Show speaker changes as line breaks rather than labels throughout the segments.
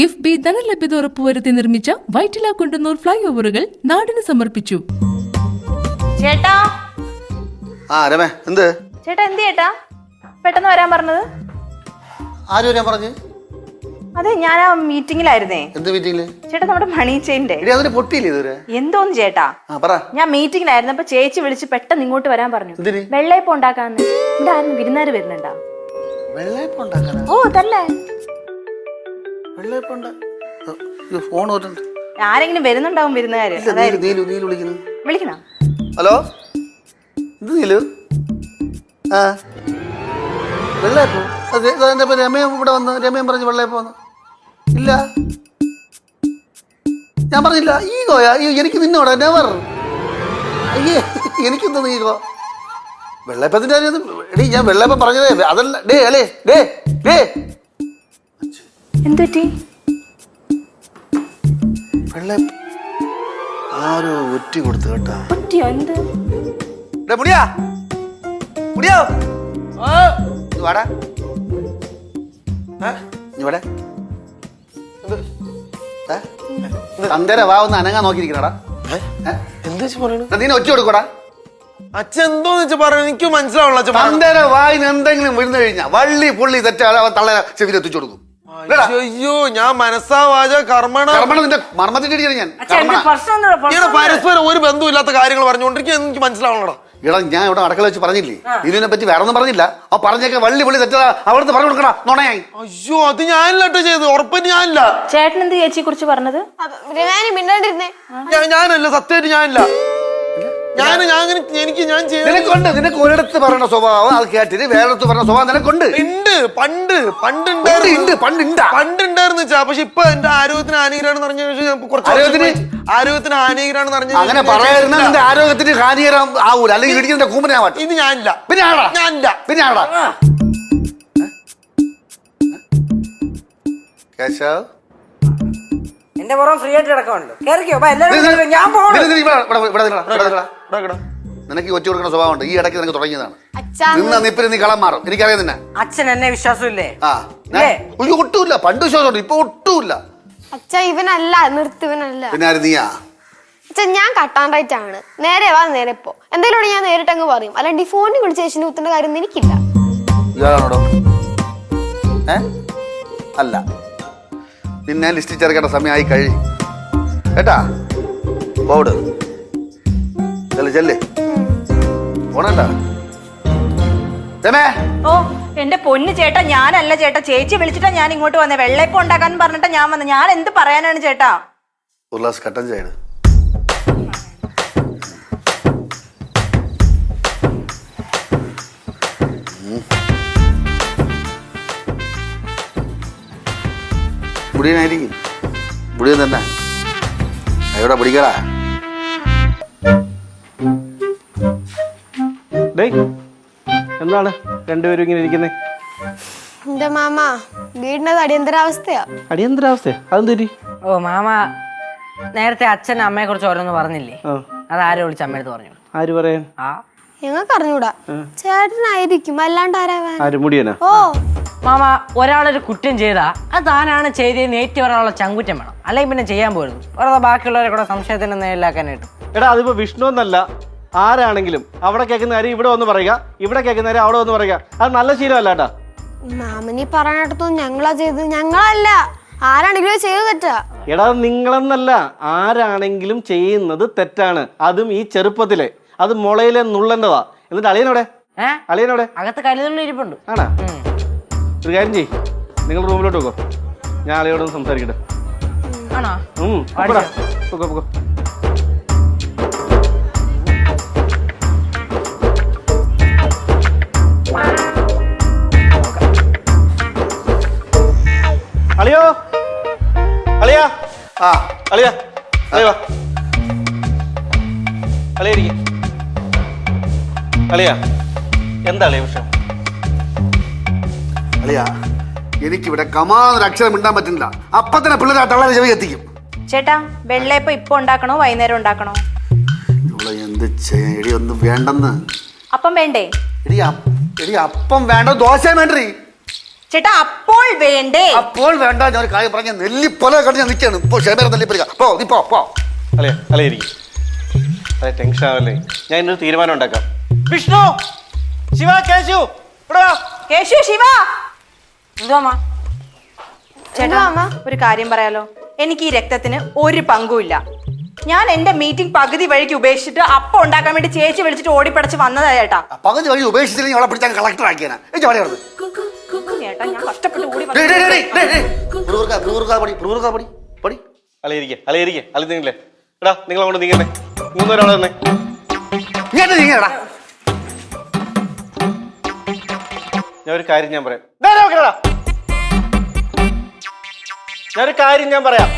കിഫ്ബി ധനലഭ്യത ഉറപ്പുവരുത്തി നിർമ്മിച്ച വൈറ്റില കുണ്ടന്നൂർ ഫ്ലൈ ഓവറുകൾ നാടിന് സമർപ്പിച്ചു.
ചേട്ടാ.
ആ രമേ എന്ത്?
ചേട്ടാ എന്ത് ചേട്ടാ? പെട്ടെന്ന് വരാൻ പറഞ്ഞത്?
ആര് വരാൻ പറഞ്ഞു?
അതെ ഞാൻ ആ മീറ്റിംഗിലായിരുന്നേ
എന്ത് മീറ്റിംഗിൽ
ചേട്ടാ നമ്മുടെ മണി ചെയിന്റെ
എടി അതിന് പൊട്ടിയില്ലേ ഇതുവരെ?
എന്തോന്ന് ചേട്ടാ?
ആ പറ.
ഞാൻ മീറ്റിംഗിലായിരുന്നു അപ്പൊ ചേച്ചി വിളിച്ച് പെട്ടെന്ന് ഇങ്ങോട്ട് വരാൻ പറഞ്ഞു.
എന്തിന്?
വെള്ളയപ്പം ഉണ്ടാക്കാന്ന്. ഇവിടെ ആരും വിരുന്നാര് വരുന്നുണ്ടാ?
വെള്ളയപ്പം ഉണ്ടാക്കാനാ?
ഓ തന്നെ
വെള്ളയപ്പം ഫോൺ വരുന്നുണ്ട്
ആരെങ്കിലും വരുന്നുണ്ടാവും വിരുന്നുകാര്
നീലു നീലു വിളിക്കുന്നു.
വിളിക്കണോ?
ഹലോ? ഇത് നീലു? ആ. വെള്ളയപ്പോ? അതെ എന്റെ ഇപ്പം രമയം ഇവിടെ വന്ന് രമയം പറഞ്ഞ് വെള്ളയപ്പോ വന്നു? ഇല്ല. ഞാൻ പറഞ്ഞില്ല ഈഗോയാ. അയ്യോ എനിക്ക് നിന്നോടാ നെവർ അയ്യേ എനിക്ക് എനിക്കെന്താ ഈഗോ. വെള്ളയപ്പത്തിന്റെ കാര്യം എടീ ഞാൻ വെള്ളയപ്പം പറഞ്ഞതേ അതല്ല. ഡേ അല്ലേ ഡേ ഡേ.
എന്തുപറ്റി?
ആരോ ഒറ്റി കൊടുത്തു കേട്ടാ.
പറ്റിയോ എന്ത്?
ഡേ മുടിയാ. മുടിയോ? ഇങ്ങ് വാടാ. ഏ? ഇങ്ങ് വാടാ. എന്ത്? ഏ? തന്തേരെ വാ ഒന്ന് അനങ്ങാൻ നോക്കിയിരിക്കണടാ.
എന്താ പറയണു?
നീ ഒറ്റ കൊടുക്കടാ.
അച്ഛൻ എന്തോന്ന് വെച്ചാ പറയണ? എനിക്ക് മനസ്സിലാവുള്ള അച്ഛൻ പറയണത്.
എന്തെങ്കിലും വരുന്നു കഴിഞ്ഞാ വള്ളി പുള്ളി തെറ്റാതെ അവൻ തള്ള ചെവിയിൽ എത്തിച്ചു കൊടുക്കും.
അയ്യോ ഞാൻ മനസ്സാവാച കർമ്മണ
കർമ്മണ നിന്റെ മർമ്മത്തിന്റെ ഞാൻ. കർമ്മണ.
ഇങ്ങനെ പരസ്പരം ഒരു ബന്ധമില്ലാത്ത കാര്യങ്ങൾ പറഞ്ഞുകൊണ്ടിരിക്കും എനിക്ക് മനസ്സിലാവണടാ.
എടാ ഞാൻ ഇവിടെ അടക്കള വെച്ച് പറഞ്ഞില്ലേ? ഇതിനെ പറ്റി വേറെ ഒന്നും പറഞ്ഞില്ല. ആ പറഞ്ഞൊക്കെ വള്ളി പുള്ളി തെറ്റാ അവിടുന്ന് പറഞ്ഞു കൊടുക്കണ നുണയായി.
അയ്യോ അത് ഞാനില്ല കേട്ടോ ചെയ്ത് ഉറപ്പായിട്ട് ഞാനില്ല.
ചേട്ടൻ എന്ത് ചേച്ചിയെ കുറിച്ച് പറഞ്ഞത്?
ഞാൻ മിണ്ടാണ്ടിരുന്നേ.
ഞാനല്ല സത്യമായിട്ട് ഞാനില്ല. ഞാൻ ഞാൻ എനിക്ക് ഞാൻ
നിനക്കുണ്ട്. നിനക്ക് ഒരിടത്ത് പറയണ സ്വഭാവം അത് കേട്ടിട്ട് വേറെടുത്ത് പറഞ്ഞ സ്വഭാവം നിനക്കുണ്ട്.
ഉണ്ട്. പണ്ട് പണ്ട്
ഉണ്ട്, പണ്ട് ഉണ്ടാ
പണ്ട് ഉണ്ടായിരുന്നു വെച്ചാ പക്ഷെ ഇപ്പൊ എന്റെ ആരോഗ്യത്തിന് ഹാനികരാണെന്ന് അറിഞ്ഞ ഞാൻ കുറച്ച്
ആരോഗ്യത്തിന്?
ആരോഗ്യത്തിന് ഹാനികരാണെന്ന് അറിഞ്ഞ ശേഷം
അങ്ങനെ
ചെയ്തില്ല.
നിന്റെ ആരോഗ്യത്തിന് ഹാനികരം ആവൂല. അല്ലെങ്കിൽ ഇടിക്കുന്നതിന്റെ കൂമ്പനെ ആവട്ടെ
ഇത് ഞാനില്ല.
പിന്നെ ആടാ.
ഞാനില്ല.
പിന്നെ ആടാ. കേശവ്.
എന്റെ പുറം ഫ്രീ ആയിട്ട് കിടക്കാനുണ്ട് കേറിക്കോ. ഞാൻ പോണു
ഇടാ.
നിനക്ക് ഈ ഒറ്റ കൊടുക്കുന്ന സ്വഭാവമുണ്ട്. ഈ ഇടയ്ക്ക് നിനക്ക് തുടങ്ങിയതാണ്. നിന്ന നിപ്പിന് നീ കളം മാറും. എനിക്കറിയാം നിന്നെ.
അച്ഛൻ എന്നെ വിശ്വാസമില്ലേ?
ആ ഞാൻ-
ഇല്ലേ?
ഉയ്യോ, ഒട്ടുമില്ല. പണ്ട് വിശ്വാസമുണ്ട്. ഇപ്പൊ ഒട്ടുമില്ല.
അച്ഛാ ഇവനല്ല. നിർത്ത് ഇവനല്ല.
പിന്നെ ആര് നീയാ?
അച്ഛാ ഞാൻ ആണ്. നേരെ വാ നേരെ പോ. എന്തെങ്കിലും ഞാൻ നേരിട്ട് അങ്ങ് പറയും. അല്ലാണ്ട് ഈ ഫോണിൽ വിളിച്ച ചേച്ചിന് കുത്തേണ്ട കാര്യം ഒന്നും എനിക്കില്ല.
ഇയാളാണോടോ? ഏ? അല്ല. നിന്നെ ലിസ്റ്റിൽ ചേർക്കേണ്ട സമയമായി കഴിഞ്ഞു. കേട്ടാ? ബോർഡ് ചെല്ല് ചെല്ല് പോണണ്ട രമേ.
ഓ എന്റെ പൊന്ന് ചേട്ടാ ഞാനല്ല ചേട്ടാ. ചേച്ചി വിളിച്ചിട്ടാ ഞാൻ ഇങ്ങോട്ട് വന്നേ. വെള്ളയപ്പം ഉണ്ടാക്കാൻ പറഞ്ഞിട്ടാ ഞാൻ വന്നത് ഞാൻ എന്ത് പറയാനാണ് ചേട്ടാ?
ഒരു ഗ്ലാസ് കട്ടൻ ചായ മുടിയനായിരിക്കും മുടിയൻ തന്നെ. എവിടെ പിടിക്കടാ
ഡേയ് എന്താണ് രണ്ടുപേരും ഇങ്ങനെ ഇരിക്കുന്നേ?
എന്റെ മാമ? വീടിനത് അടിയന്തരാവസ്ഥയാ.
അടിയന്തരാവസ്ഥ അതെന്തൊരു
ഓ മാമ നേരത്തെ അച്ഛൻ അമ്മയെ കുറിച്ച് ഓരോന്ന് പറഞ്ഞില്ലേ?
ആ.
അത് ആരെ വിളിച്ച് അമ്മയടുത്ത് പറഞ്ഞു
ആര് പറയാൻ?
ആ.
ഞങ്ങൾക്ക് അറിഞ്ഞൂടാ. ചേട്ടനായിരിക്കും അല്ലാണ്ട് ആരാവാൻ
ആര് മുടിയനാ?
ഓ.
മാമ ഒരാളൊരു കുറ്റം ചെയ്താ അത് താനാണ് ചെയ്തതെന്ന് ഏറ്റവും ഒരാളുള്ള ചങ്കുറ്റം വേണം. അല്ലെങ്കിൽ പിന്നെ ചെയ്യാൻ പോരുന്നു വെറുതെ ബാക്കിയുള്ളവരെ കൂടെ സംശയത്തിന് നേരിലാക്കാനായിട്ട്
എടാ അതിപ്പോ വിഷ്ണു എന്നല്ല ആരാണെങ്കിലും അവിടെ കേൾക്കുന്ന കാര്യം ഇവിടെ വന്ന് പറയുക ഇവിടെ കേൾക്കുന്ന കാര്യം അവിടെ വന്ന് പറയുക. അത് നല്ല ശീലമല്ല കേട്ടാ.
മാമനി പറയാനിടത്തൊന്നും ഞങ്ങളാ ചെയ്തത്. ഞങ്ങളല്ല. ആരാണെങ്കിലും ചെയ്തു ചെയ്ത് തെറ്റാ.
എടാ നിങ്ങളെന്നല്ല. ആരാണെങ്കിലും ചെയ്യുന്നത് തെറ്റാണ്. അതും ഈ ചെറുപ്പത്തിലെ. അത് മുളയിലെ നുള്ളന്റെതാ. എന്നിട്ട് അളിയനോടെ അളിയനോടെ
അകത്ത് കരുതുള്ള ഇരിപ്പുണ്ട്.
ആണാ? ഒരു കാര്യം ചെയ്യ്. നിങ്ങൾ റൂമിലോട്ട് പോകോ ഞാൻ അളിയോടൊന്ന് സംസാരിക്കട്ടെ.
ആണോ?
ഉം, പോകോ പൊക്കോ, അളിയോ. അളിയാ.
ആ.
അളിയാ. അളിയ അളിയായിരിക്കും അളിയ എന്താ അളിയ വിഷയം
അളിയാ എനിക്കിവിടെ കമാന്നൊരു അക്ഷരം ഇണ്ടാൻ പറ്റുന്നില്ല. അപ്പൊ തന്നെ പിള്ളേരെ ആ തള്ളേരെ ചെവി എത്തിക്കും
ചേട്ടാ വെള്ളയപ്പം ഇപ്പൊ ഉണ്ടാക്കണോ? വൈകുന്നേരം ഉണ്ടാക്കണോ?
ഇവിടെ എന്ത് ചെയ്യാൻ? എടി ഒന്നും വേണ്ടെന്ന്.
അപ്പം വേണ്ടേ?
എടി അപ്പ്- എടി അപ്പം വേണ്ട ദോശ വേണ്ടേ
ചേട്ടാ അപ്പോൾ വേണ്ടേ?
അപ്പോൾ വേണ്ട ഞാൻ ഒരു കാര്യം പറഞ്ഞ നെല്ലിപ്പല കണ്ട് ഞാൻ നിൽക്കാണ് ഇപ്പൊ ക്ഷമേര നെല്ലിപ്പലിക്ക പോ നീ പോ പോ.
അല്ലേ അല്ലേ ഇരിക്കും. അതെ ടെൻഷൻ ആവല്ലേ. ഞാൻ ഇന്നൊരു തീരുമാനം ഉണ്ടാക്കാം.
വിഷ്ണു ശിവ കേശു ഇവിടെ വാ.
കേശു ശിവ. ചേട്ടാ
അമ്മ?
ഒരു കാര്യം പറയാലോ. എനിക്ക് ഈ രക്തത്തിന് ഒരു പങ്കുമില്ല ഞാൻ എന്റെ മീറ്റിംഗ് പകുതി വഴിക്ക് ഉപേക്ഷിച്ചിട്ട് അപ്പം ഉണ്ടാക്കാൻ വേണ്ടി ചേച്ചി വിളിച്ചിട്ട് ഓടിപ്പടച്ച് വന്നതാ ചേട്ടാ.
പകുതി വഴി ഉപേക്ഷിച്ചില്ലെങ്കിൽ അവളെ പിടിച്ചാൽ കളക്ടർ ആക്കിയാണ് എനിക്ക് കിടന്ന്
ചേട്ടാ ഞാൻ കഷ്ടപ്പെട്ട് ഓടി വന്നു.
പടി,
എടാ നിങ്ങൾ അങ്ങോട്ട് മൂന്നുപേരവിടെ തന്നെ
ഇങ്ങോട്ട് നീങ്ങടാ.
ഒരു കാര്യം ഞാൻ പറയാം. ദേ, ദേ, നോക്കിയെടാ. ഞാനൊരു കാര്യം ഞാൻ പറയാം.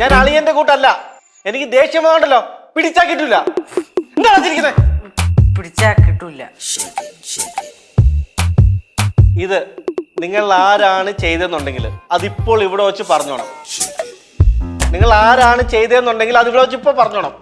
ഞാൻ അളിയന്റെ കൂട്ടല്ല. എനിക്ക് ദേഷ്യം വന്നോണ്ടല്ലോ. പിടിച്ചാ കിട്ടൂല. എന്താ ചിരിക്കുന്നത്
പിടിച്ചാ കിട്ടൂല.
ഇത് നിങ്ങൾ ആരാണ് ചെയ്തെന്നുണ്ടെങ്കിൽ അതിപ്പോൾ ഇവിടെ വെച്ച് പറഞ്ഞോണം. നിങ്ങൾ ആരാണ് ചെയ്തതെന്നുണ്ടെങ്കിൽ അത് ഇവിടെ വെച്ച് ഇപ്പൊ പറഞ്ഞോണം.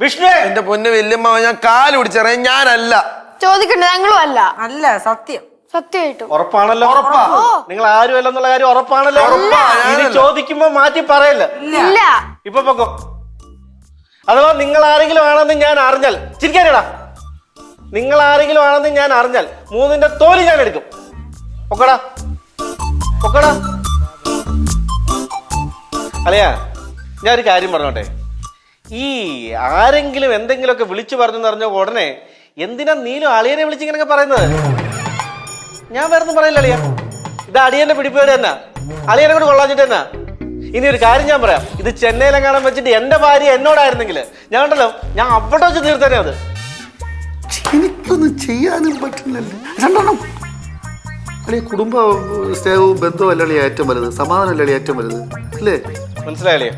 വിഷ്ണു!
എന്റെ പൊന്ന് വല്യമ്മ ഞാൻ കാൽ പിടിച്ചറിയാം ഞാനല്ല.
ചോദിക്കണ്ട ഞങ്ങളും അല്ല.
അല്ല സത്യം.
സത്യമായിട്ടും.
ഉറപ്പാണല്ലോ? നിങ്ങൾ ആരും അല്ലെന്നുള്ള കാര്യം ഉറപ്പാണല്ലോ?
ഉറപ്പാ,
ഇനി. ചോദിക്കുമ്പോ മാറ്റി പറയല്ല?
ഇല്ല.
ഇപ്പൊ പൊക്കോ. അഥവാ നിങ്ങൾ ആരെങ്കിലും ആണെന്ന് ഞാൻ അറിഞ്ഞാൽ ചിരിക്കാനടാ. നിങ്ങൾ ആരെങ്കിലും ആണെന്ന് ഞാൻ അറിഞ്ഞാൽ മൂന്നിന്റെ തോൽ ഞാൻ എടുക്കും. പൊക്കടാ. പൊക്കടാ. അല്ലയാ ഞാൻ ഒരു കാര്യം പറഞ്ഞോട്ടെ. ഈ ആരെങ്കിലും എന്തെങ്കിലുമൊക്കെ വിളിച്ചു പറഞ്ഞു പറഞ്ഞ ഉടനെ എന്തിനാ നീലും അളിയനെ വിളിച്ചിങ്ങനെയൊക്കെ പറയുന്നത്? ഞാൻ വേറെ ഒന്നും പറയില്ല അളിയ. ഇത് അടിയന്റെ പിടിപ്പേട് തന്നെ. അളിയനെ കൂടെ കൊള്ളാഞ്ഞിട്ട് തന്നെ. ഇനി ഒരു കാര്യം ഞാൻ പറയാം. ഇത് ചെന്നൈയിലെങ്ങാനും വെച്ചിട്ട് എന്റെ ഭാര്യ എന്നോടായിരുന്നെങ്കിൽ ഞാൻ ഉണ്ടല്ലോ ഞാൻ അവിടെ വെച്ച് തീർത്തേനെ അത്.
എനിക്കൊന്നും ചെയ്യാനും പറ്റില്ലല്ലോ. രണ്ടെണ്ണം. അല്ലെ കുടുംബ സ്നേഹവും ബന്ധവും അല്ലേ ഏറ്റവും വലുത്? സമാധാനം അല്ലേ ഏറ്റവും വലുത്? അല്ലേ?
മനസ്സിലായല്ലേ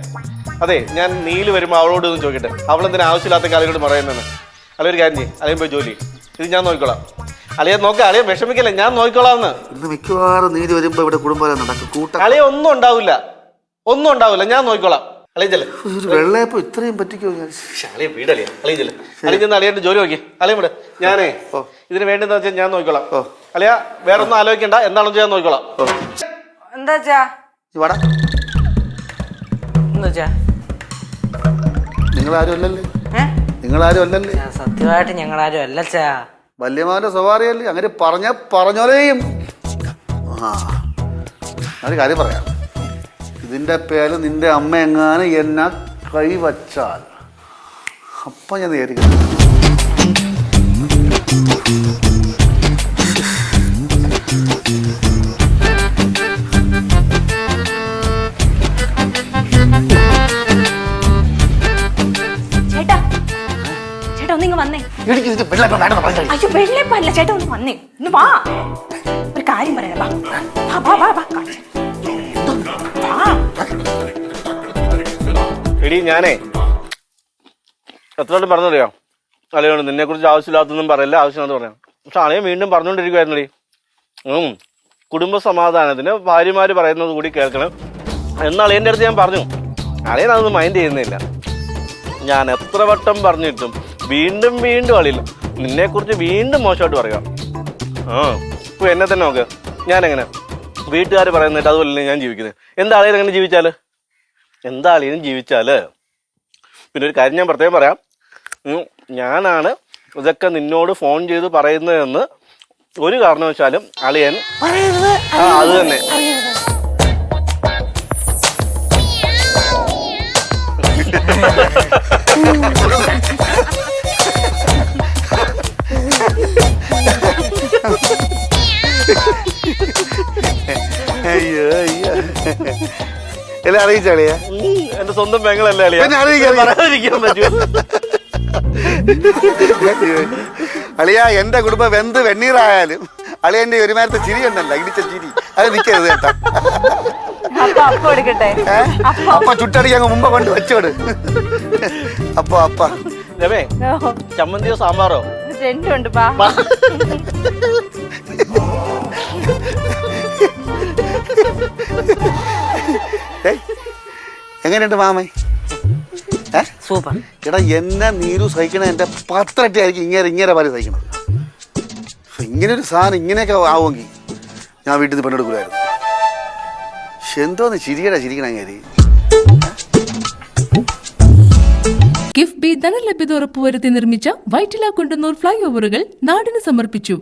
അതെ ഞാൻ നീൽ വരുമ്പോൾ അവളോട് ഒന്ന് ചോദിക്കട്ടെ. അവൾ എന്തിനാ ആവശ്യമില്ലാത്ത കാര്യങ്ങളോട് പറയുന്നതെന്ന്? അല്ല ഒരു കാര്യം ചെയ്യും. അല്ലെങ്കിൽ പോയി ജോലി ഇത് ഞാൻ നോക്കിക്കോളാം. അളിയെ നോക്കാം അളിയെ വിഷമിക്കല്ലേ? ഞാൻ നോക്കിക്കോളാം എന്ന്
ഇന്ന് മിക്കവാറും നീൽ വരുമ്പോ ഇവിടെ കുടുംബം നടക്കും. കൂട്ട
അളിയെ ഒന്നും ഉണ്ടാവില്ല. ഒന്നും ഉണ്ടാവില്ല. ഞാൻ നോക്കിക്കോളാം.
വെള്ളയപ്പം ഇത്രയും പറ്റിക്കോ ഞാൻ?
അളിയ വീടളിയ അളിയ. ചെല്ലേ. അളിയ ചെന്ന് അളിയന്റെ ജോലി നോക്കി. അളിയ വിട്. ഞാനേ ഇതിന് വേണ്ടെന്ന് വെച്ചാൽ ഞാൻ നോക്കിക്കോളാം. അളിയ വേറെ ഒന്നും ആലോചിക്കണ്ട. എന്താണെന്ന് ചെയ്യാൻ നോക്കിക്കോളാം.
എന്താ വെച്ചാ
നിങ്ങളാരും അല്ലല്ലേ?
ഏ?
നിങ്ങളാരും അല്ലല്ലേ?
സത്യമായിട്ട് സത്യമായിട്ട് ഞങ്ങളാരും അല്ല ചാ
വല്യമാന്റെ അല്ലേ അങ്ങനെ പറഞ്ഞ പറഞ്ഞോലെയും. ആ. ഒരു കാര്യം പറയാം. ഇതിന്റെ പേര് നിന്റെ അമ്മ എങ്ങാനും എന്നാ കൈവച്ചാൽ അപ്പൊ ഞാൻ നേരിടും.
അയ്യോ വെള്ളയപ്പല്ല ചേട്ടാ ഒന്ന് വന്നേ. ഒന്ന് വാ. ഒരു കാര്യം പറയാം വാ. വാ, വാ വാ വാ. കാണിച്ച്. വാ
എടി ഞാനേ എത്ര പറഞ്ഞറിയോ അളിയോട് നിന്നെ കുറിച്ച് ആവശ്യമില്ലാത്തൊന്നും പറയില്ല ആവശ്യമാണെന്ന് പറയാം. പക്ഷെ അളിയെ വീണ്ടും പറഞ്ഞുകൊണ്ടിരിക്കുവായിരുന്നടി. ഉം കുടുംബ സമാധാനത്തിന് ഭാര്യമാര് പറയുന്നത് കൂടി കേൾക്കണം. എന്ന് അളിയന്റെ അടുത്ത് ഞാൻ പറഞ്ഞു. അളിയൻ അതൊന്നും മൈൻഡ് ചെയ്യുന്നില്ല. ഞാൻ എത്ര വട്ടം പറഞ്ഞിട്ടും വീണ്ടും വീണ്ടും അളിയില്ല നിന്നെ കുറിച്ച് വീണ്ടും മോശമായിട്ട് പറയാം. ആ ഇപ്പൊ എന്നെ തന്നെ നോക്ക്. ഞാൻ എങ്ങനെ വീട്ടുകാർ പറയുന്നിട്ട് അതുപോലെ ഞാൻ ജീവിക്കുന്നത്. എന്താ അളിയിൽ എങ്ങനെ ജീവിച്ചാൽ? എന്താ അളിയിലും ജീവിച്ചാൽ? പിന്നെ ഒരു കാര്യം ഞാൻ പ്രത്യേകം പറയാം. ഞാനാണ് ഇതൊക്കെ നിന്നോട് ഫോൺ ചെയ്ത് പറയുന്നതെന്ന് ഒരു കാരണവശാലും അളിയൻ അത് തന്നെ.
അയ്യോ അയ്യോ. എല്ലാം അറിയിച്ചാളിയാ
എന്റെ സ്വന്തം പെങ്ങളല്ലേ അളിയ?
എന്റെ കുടുംബം എന്ത് വെണ്ണീറായാലും അളിയന്റെ ഒരുമാരത്തെ ചിരി ഉണ്ടല്ല ഇടിച്ച ചിരി. അത് നിൽക്കരുത് കേട്ടാ.
അപ്പൊ
അങ്ങ് മുമ്പ് കൊണ്ട് വെച്ചോട്. അപ്പൊ അപ്പ.
രമേ ചമ്മന്തിയോ സാമ്പാറോ?
രണ്ടുണ്ട് പാ
ഏയ്, എങ്ങനെയുണ്ട് മാമേ?
സൂപ്പർ.
എടാ എന്നെ നീരു സഹിക്കണ എന്റെ പത്രട്ടി ആയിരിക്കും ഇങ്ങനെ ഇങ്ങനെ പാൽ സഹിക്കണം ഇങ്ങനെ ഒരു സാധനം ഇങ്ങനെയൊക്കെ ആവുമെങ്കിൽ ഞാൻ വീട്ടിൽ നിന്ന് പെണ്ണെടുക്കില്ലായിരുന്നു എന്തോന്ന് ചിരിയടാ ചിരിക്കണ അങ്ങേരി.
കിഫ്ബി ധനലഭ്യത ഉറപ്പുവരുത്തി നിർമ്മിച്ച വൈറ്റില കുണ്ടന്നൂർ ഫ്ലൈ ഓവറുകൾ നാടിന് സമർപ്പിച്ചു.